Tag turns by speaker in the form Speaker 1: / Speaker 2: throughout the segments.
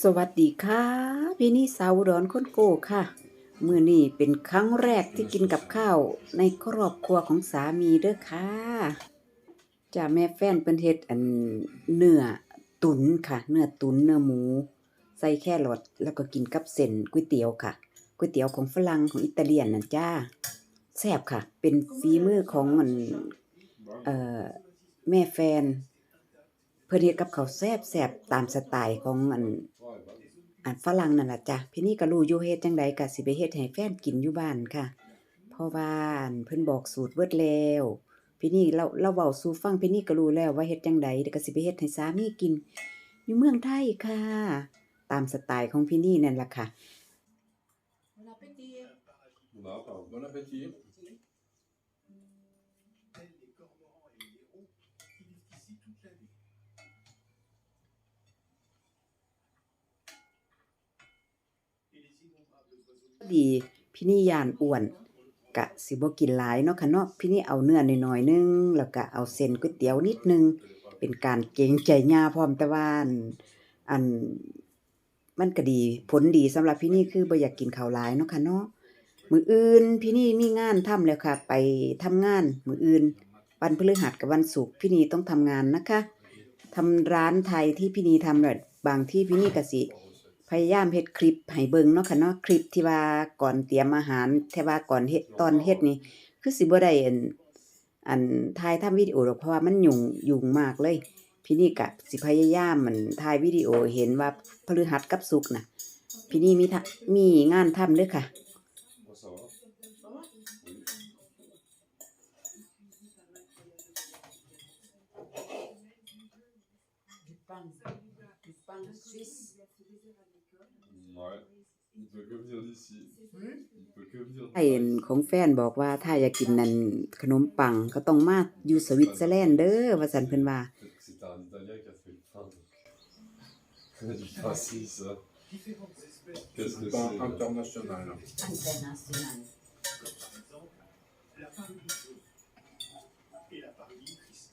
Speaker 1: สวัสดีค่ะพี่นี่สาวอุดอนคนโก้ค่ะมือนี้เป็นครั้งแรกที่กินกับข้าวในครอบครัวของสามีเด้อค่ะจ้าแม่แฟนเพิ่นเฮ็ดอันเนื้อตุ๋นค่ะ เนื้อตุ๋นเนื้อหมู ใส่แครอทแล้วก็กินกับเส้นก๋วยเตี๋ยวค่ะก๋วยเตี๋ยวของฝรั่งของอิตาเลียนน่ะจ้าแซ่บค่ะ เป็นฝีมือของอันเอ่อแม่แฟน พิ่นเฮ็ดกับข้าวแซ่บตามสไตล์ของอันอันฝรั่งนั่นล่ะจ้ะพี่นี่ก็รู้อยู่เฮ็ดจังใดก็สิไปเฮ็ดให้แฟนกินอยู่บ้านค่ะ เพราะว่านเพิ่นบอกสูตรเบิดแล้วพี่นี่เราเราเว้าสู่ฟังพี่นี่ก็รู้แล้วว่าเฮ็ดจังใดก็สิไปเฮ็ดให้สามีกิน อยู่เมืองไทยค่ะ ตามสไตล์ของพี่นี่นั่นล่ะค่ะ
Speaker 2: Bon appétit.
Speaker 3: Bon appétit.
Speaker 1: ดีพี่นี่ยานอ้วนกะสิบ่กินหลายเนาะค่ะเนาะพี่นี่เอาเนื้อน้อยๆนึง แล้วก็เอาเส้นก๋วยเตี๋ยวนิดนึง เป็นการเกรงใจย่าพร้อมแต่ว่าอันอันมันก็ดีผลดีสำหรับพี่นี่คือบ่อยากกินข้าวหลายเนาะค่ะเนาะมืออื่นพี่นี่มีงานทำแล้วค่ะ ไปทำงานมืออื่น วันพฤหัสกับวันศุกร์พี่นี่ต้องทำงานนะคะทำร้านไทยที่พี่นี่ทำแบบบางที่พี่นี่ก็สิ พยายามเฮ็ดคลิปให้เบิ่งเนาะค่ะเนาะคลิปที่ว่าก่อนเตรียมอาหารแต่ว่าก่อนเฮ็ดตอนเฮ็ดนี่คือสิบ่ได้อันอันถ่ายทำวิดีโอหรอกเพราะว่ามันยุ่งยุ่งมากเลย พี่นี่ก็สิพยายามมันถ่ายวิดีโอเห็นว่าพฤหัสกับศุกร์น่ะพี่นี่มีทะมีงานทำเด้อค่ะ
Speaker 3: Bon, ça va
Speaker 2: Ça va
Speaker 3: Oui.
Speaker 2: Du
Speaker 1: ไอ้ของแฟนบอกว่าถ้าอยากกินนั่นขนมปังก็ต้องมาอยู่สวิตเซอร์แลนด์เด้อว่าซั่นเพิ่นว่า
Speaker 3: Peut-être que c'était un Italien qui a fait le pain. donc. du pain suisse. hein.
Speaker 4: Différentes espèces
Speaker 3: Qu'est-ce que
Speaker 5: Pas
Speaker 3: c'est là
Speaker 5: international.
Speaker 2: International.
Speaker 4: comme par exemple la paruline jaune et la paruline triste.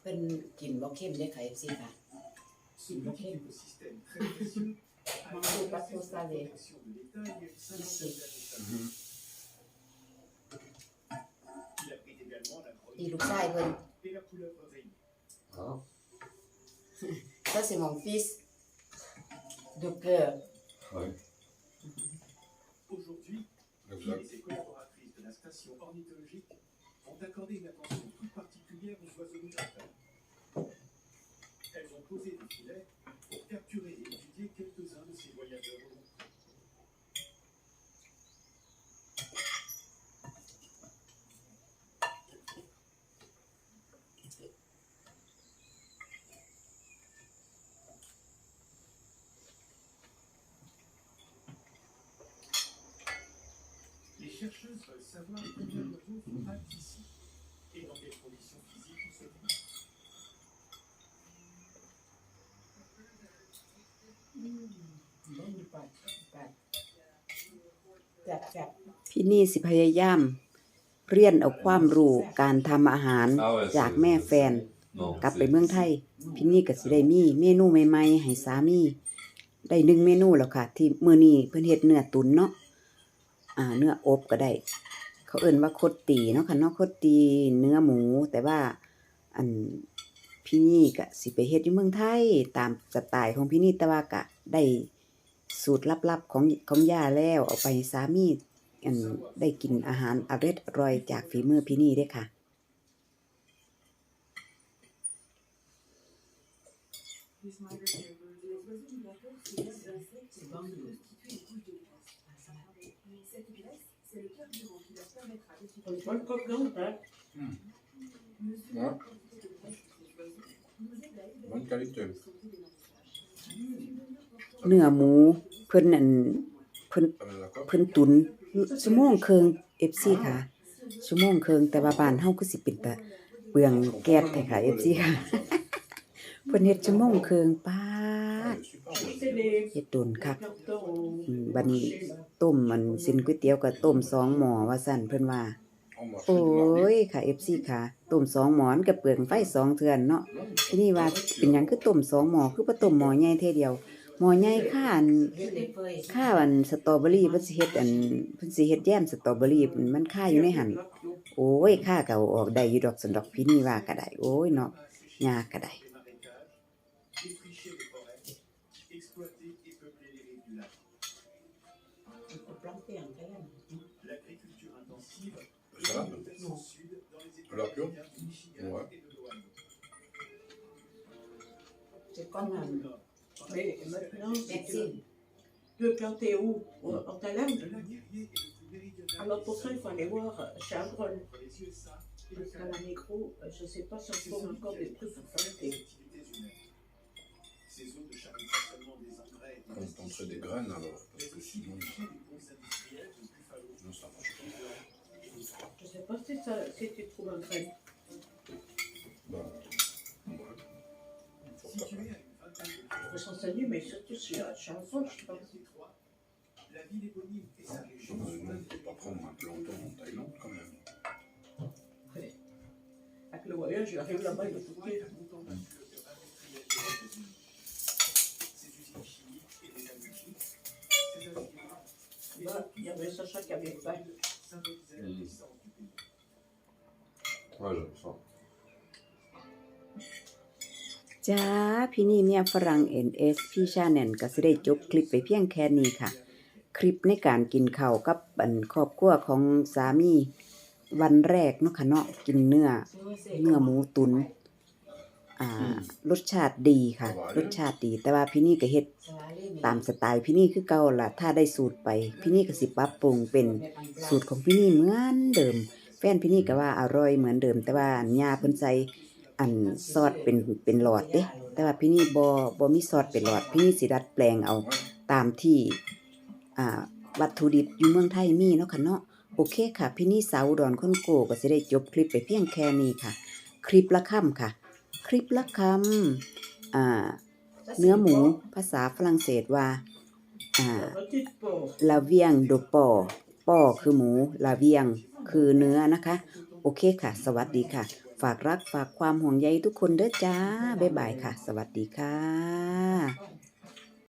Speaker 2: เพิ่นกินบ่เข้มเด้ค่ะ FC ค่ะ
Speaker 4: Ce petit écosystème très précieux a
Speaker 2: Mango
Speaker 4: été
Speaker 2: pasto
Speaker 4: placé sous la
Speaker 2: salé.
Speaker 4: protection de l'État
Speaker 2: on ne peut pas trop salaire.
Speaker 4: Et le Taïwan. Oh.
Speaker 3: Hein?
Speaker 2: Ça, c'est mon fils de
Speaker 4: Aujourd'hui, les collaboratrices de la station ornithologique ont accordé une attention toute particulière aux oiseaux de migrateurs. Elles ont posé des filets Les chercheuses veulent savoir combien d'oiseaux font halte ici et dans quelles conditions physiques ils se trouvent.
Speaker 2: เล่นดีกว่าจับจับ
Speaker 1: พี่นี่สิพยายาม เรียนเอาความรู้การทำอาหาร
Speaker 3: Ah ouais,
Speaker 1: จาก
Speaker 3: c'est-
Speaker 1: แม่แฟน
Speaker 3: Non,
Speaker 1: กลับไป
Speaker 3: c'est-
Speaker 1: เมืองไทย พี่นี่ก็สิได้มีเมนูใหม่ๆให้สามี ได้หนึ่งเมนูแล้วค่ะ ที่มื้อนี้เพิ่นเฮ็ดเนื้อตุ๋นเนาะอ่า เนื้ออบก็ได้ เขาเอิ้นว่าคดตีเนาะค่ะเนาะคดตีเนื้อหมูแต่ว่าอันพี่นี่ก็สิไปเฮ็ดอยู่เมืองไทยตามสไตล์ของพี่นี่แต่ว่าก็ได้สูตรลับๆของของย่าแล้วเอาไปสามีอันได้กินอาหารอร่อยอร่อยจากฝีมือพี่นี่เด้อค่ะ
Speaker 2: Bonne coquille, hein
Speaker 5: Ouais. Bonne qualité.
Speaker 1: เนื้อหมูเพิ่นนั่นเพิ่น
Speaker 5: T'as mis d'accord
Speaker 1: เพิ่นตุนชั่วโมงครึ่ง FC ค่ะชั่วโมงครึ่งแต่ว่าบ้านเฮาคือสิเป็นตะเปลืองแก๊สแท้ค่ะ FC ค่ะ เพิ่นเฮ็ดชั่วโมงครึ่งป๊า
Speaker 5: Ah,
Speaker 1: ด
Speaker 5: elle est super bonne.
Speaker 1: เฮ็ดโดนคักอืมบัดนี้ ต้มมันเส้นก๋วยเตี๋ยวก็ต้มสองหม้อว่าซั่นเพิ่นว่า
Speaker 5: On m'a fait
Speaker 1: โอ้
Speaker 5: du mardi.
Speaker 1: ยค่ะ FC ค่ะต้มสองหม้อมันก็เปลืองไฟสองเทื่อนเนาะทีนี้ว่าเป็นหยังคือต้มสองหม้อคือบ่ต้มหม้อใหญ่เท่เดียวหมอใหญ่ค่าอัน
Speaker 2: เฮ็ดได้เฟย
Speaker 1: ค่าอันสตรอเบอรี่เพิ่นสิเฮ็ดอันเพิ่นสิเฮ็ดแยมสตรอเบอรี่มันค่าอยู่ในหันโอ้ยค่าก็เอาออกได้อยู่ดอกสันดอกพี่นี่ว่าก็ได้โอ้ยเนาะยากก็ได้
Speaker 5: Alors
Speaker 4: que
Speaker 5: Ouais.
Speaker 4: C'est pas mal.
Speaker 6: Mais maintenant,
Speaker 2: c'est
Speaker 6: tu planter où? En
Speaker 4: Au
Speaker 6: Alors pour ça, il faut aller voir euh,
Speaker 4: Chabrol.
Speaker 6: Parce qu'à la micro, euh, je ne sais pas si on trouve encore des trucs pour planter.
Speaker 5: On planterait des graines alors, parce que sinon, non, ça marche pas
Speaker 6: côté, tu trouves un crâne.
Speaker 4: On
Speaker 6: s'enseigne, mais surtout sur la chanson, je pense.
Speaker 4: La ville éponyme et sa région.
Speaker 5: On ne pas prendre un planton en Thaïlande quand même.
Speaker 6: Avec le voyage, j'arrive là-bas, il est. Il y avait Sacha qui avait.
Speaker 1: จ้าพี่นี่เมียฝรั่ง NS พี่ชาแนนก็สิได้จบคลิปไปเพียงแค่นี้ค่ะ คลิปในการกินข้าวกับอันครอบครัวของสามีวันแรกเนาะค่ะเนาะกินเนื้อเนื้อหมูตุนอ่ารสชาติดีค่ะ รสชาติดี แต่ว่าพี่นี่ก็เฮ็ดตามสไตล์พี่นี่คือเก่าล่ะถ้าได้สูตรไป พี่นี่ก็สิปรับปรุงเป็นสูตรของพี่นี่เหมือนเดิม ฟนพี่นี่ก็ว่าอร่อยเหมือนเดิม แต่ว่าย่าเพิ่นใส่อันซอสเป็นเป็นหลอดเด้แต่ว่าพี่นี่บ่บ่มีซอสเป็นหลอด พี่นี่สิดัดแปลงเอาตามที่อ่าวัตถุดิบอยู่เมืองไทยมีเนาะค่ะเนาะโอเคค่ะ พี่นี่สาวดอนคนโกก็สิได้จบคลิปไปเพียงแค่นี้ค่ะ คลิปละคำค่ะ คลิปละคำอ่าเนื้อหมูภาษาฝรั่งเศสว่าอ่าลาเวียงโดปอปอคือหมูลาเวียง คือเนื้อนะคะ โอเคค่ะ สวัสดีค่ะ ฝากรักฝากความห่วงใยทุกคนเด้อจ้า บ๊ายบายค่ะ สวัสดีค่ะ